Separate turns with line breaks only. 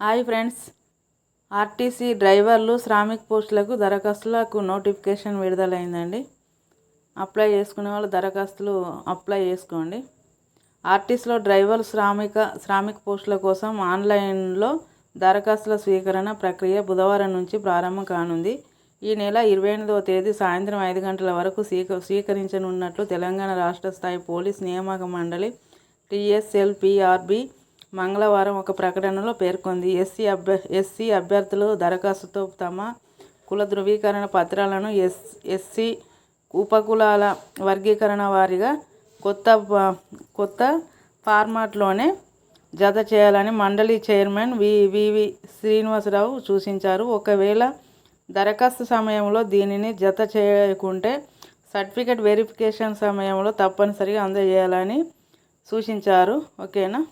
Hi friends. RTC డ్రైవర్లు శ్రామిక్ పోస్టులకు దరఖాస్తులకు notification విడుదలైందండి. Apply చేసుకునే వాళ్ళు దరఖాస్తులు అప్లై చేసుకోండి. ఆర్టీసీలో డ్రైవర్ శ్రామిక శ్రామిక పోస్టుల కోసం ఆన్లైన్లో దరఖాస్తుల స్వీకరణ ప్రక్రియ బుధవారం నుంచి ప్రారంభం కానుంది. ఈ నెల ఇరవై ఎనిమిదవ తేదీ సాయంత్రం ఐదు గంటల వరకు స్వీక స్వీకరించనున్నట్లు తెలంగాణ రాష్ట్ర స్థాయి పోలీస్ నియామక మండలి టీఎస్ఎల్పిఆర్బి మంగళవారం ఒక ప్రకటనలో పేర్కొంది. ఎస్సీ అభ్య ఎస్సీ అభ్యర్థులు దరఖాస్తుతో తమ కుల ధృవీకరణ పత్రాలను ఎస్ ఎస్సీ ఉపకులాల వర్గీకరణ వారిగా కొత్త కొత్త ఫార్మాట్లోనే జత చేయాలని మండలి చైర్మన్ వి వివి శ్రీనివాసరావు సూచించారు. ఒకవేళ దరఖాస్తు సమయంలో దీనిని జత చేయకుంటే సర్టిఫికేట్ వెరిఫికేషన్ సమయంలో తప్పనిసరిగా అందజేయాలని సూచించారు. ఓకేనా?